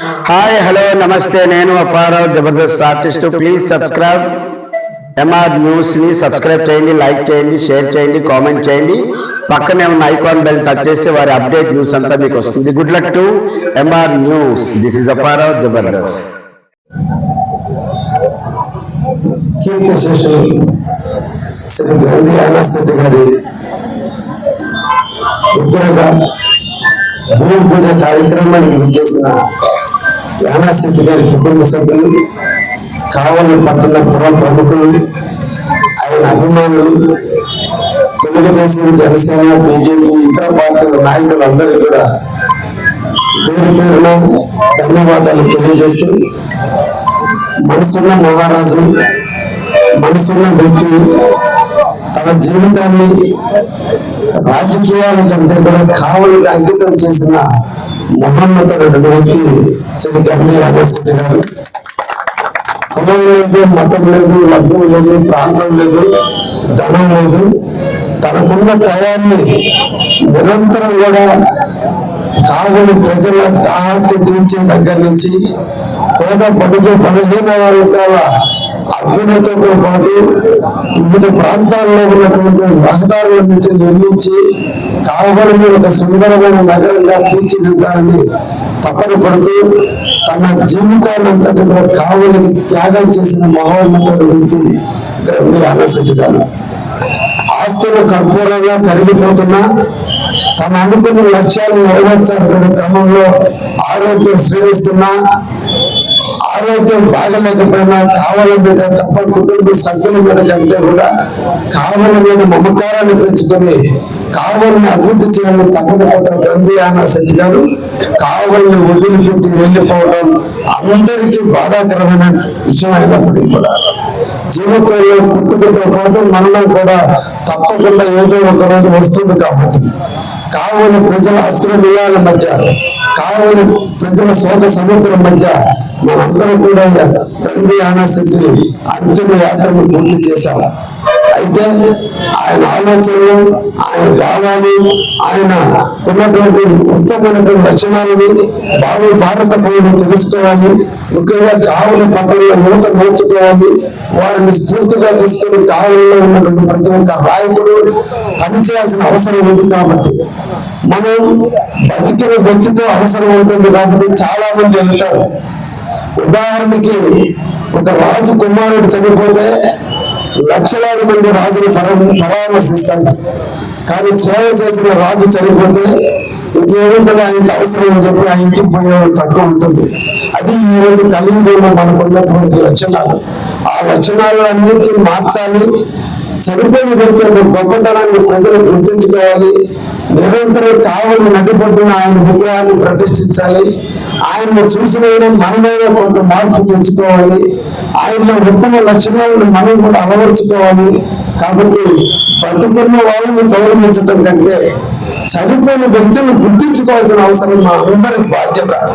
Hi hello నమస్తే నేను Apparao Jabardasth artist please subscribe MR న్యూస్ని సబ్స్క్రైబ్ చేయండి లైక్ చేయండి షేర్ చేయండి కామెంట్ చేయండి. పక్కనే ఉన్న ఐకాన్ బెల్ టచ్ చేస్తే వారి అప్డేట్ న్యూస్ అంతా మీకు వస్తుంది. Good luck to MR news this is Apparao Jabardasth Keerthi శిష్యులు శ్రీ గాంధీ అనాశెట్టి గారి విగ్రహ భూమి పూజ కార్యక్రమానికి విచ్చేసిన యానాశెట్టి గారి కుటుంబ సభ్యులు కావలి పట్టణ పుర ప్రముఖులు ఆయన అభిమానులు తెలుగుదేశం జనసేన బీజేపీ ఇతర పార్టీల నాయకులు అందరూ కూడా పేరు పేరున ధన్యవాదాలు తెలియజేస్తూ మనసున్న మహారాజు మనసున్న వ్యక్తి తన జీవితాన్ని రాజకీయాల కంటే కూడా కావలికి అంకితం చేసిన మహోన్నతుడు వ్యక్తి శ్రీ గంధీ రామశెట్టి గారు. కులం లేదు మతం లేదు లగ్నం లేదు ప్రాంతం లేదు ధనం లేదు. తనకున్న టయాన్ని నిరంతరం కూడా కావులు ప్రజల దాహత్య తీర్చే దగ్గర నుంచి పేద పడుకు బలహీన వర్గాల అభ్యున్నతతో పాటు వివిధ ప్రాంతాల్లో ఉన్నటువంటి రహదారులన్నింటినీ నిర్మించి కావలని ఒక సుందరమైన నగరంగా తీర్చిదిద్దాలని తప్పని పడుతూ తన జీవితాన్నంతటి కూడా కావలికి త్యాగం చేసిన మహోన్నతుడు వ్యక్తి గ్రంథి ఆనశెట్టి గారు ఆస్తులు కర్పూరంగా కరిగిపోతున్నా తను అనుకున్న లక్ష్యాలు నెరవేర్చాలనే క్రమంలో ఆరోగ్యం శ్రేణిస్తున్నా. ఆరోగ్యం బాగలేకపోయినా కావల మీద తప్ప కుటుంబ సభ్యుల మీద కంటే కూడా కావల మీద మమకారాన్ని పెంచుకొని కావలిని అభివృద్ధి చేయాలని తప్పని పడ్డ గంధీ ఆనా గారు కావల్ని వదిలిపెట్టి వెళ్ళిపోవడం అందరికీ బాధాకరమైన విషయం అయినప్పటికీ కూడా జీవితంలో పుట్టుకతో పాటు మరణం కూడా తప్పకుండా ఏదో ఒక రోజు వస్తుంది కాబట్టి కావలి ప్రజల అస్త్రమియాల మధ్య కావలి ప్రజల శోక సముద్రం మధ్య మనందరం కూడా క్రంది ఆనాశక్తి అంతిమ యాత్రను పూర్తి చేశాం. అయితే ఆయన ఆలోచనలు ఆయన భావాలు ఆయన ఉన్నటువంటి ఉత్తమైనటువంటి లక్షణాలని బాబు భారత పౌరులు తెలుసుకోవాలి. ముఖ్యంగా కావుల పట్టణంలో యువత నేర్చుకోవాలి. వారిని స్ఫూర్తిగా తీసుకొని కావులలో ఉన్నటువంటి ప్రతి ఒక్క రాయకుడు పనిచేయాల్సిన అవసరం ఉంది కాబట్టి మనం బతికిన వ్యక్తితో అవసరం ఉంటుంది కాబట్టి చాలా మంది వెళ్తారు ఉదాహరణకి ఒక రాజు కుమారుడు చనిపోతే లక్షలాది మంది రాజుని పరామర్శిస్తారు. కానీ సేవ చేసిన రాజు చనిపోతే ఇంకేముంటుంది? ఆయనకి అవసరం అని చెప్పి ఆ ఇంటికి పోయేవాళ్ళు తక్కువ ఉంటుంది. అది ఈ రోజు కలియుగంలో మనకు లక్షణాలు. ఆ లక్షణాలన్నింటినీ మార్చాలి. చనిపోయిన వ్యక్తి యొక్క గొప్పతనాన్ని ప్రజలు గుర్తుంచుకోవాలి. నిరంతరం కావలి నడిపడుతున్న ఆయన విగ్రహాన్ని ప్రతిష్ఠించాలి. ఆయన్ని చూసినైనా మనమైనా కొంత మార్పు తెచ్చుకోవాలి. ఆయన ఉత్తమ లక్షణాలను మనం కూడా అలవరుచుకోవాలి. కాబట్టి బతుకున్న వాళ్ళని గౌరవించడం కంటే చనిపోయిన వ్యక్తులను గుర్తించుకోవాల్సిన అవసరం మా అందరికి బాధ్యత.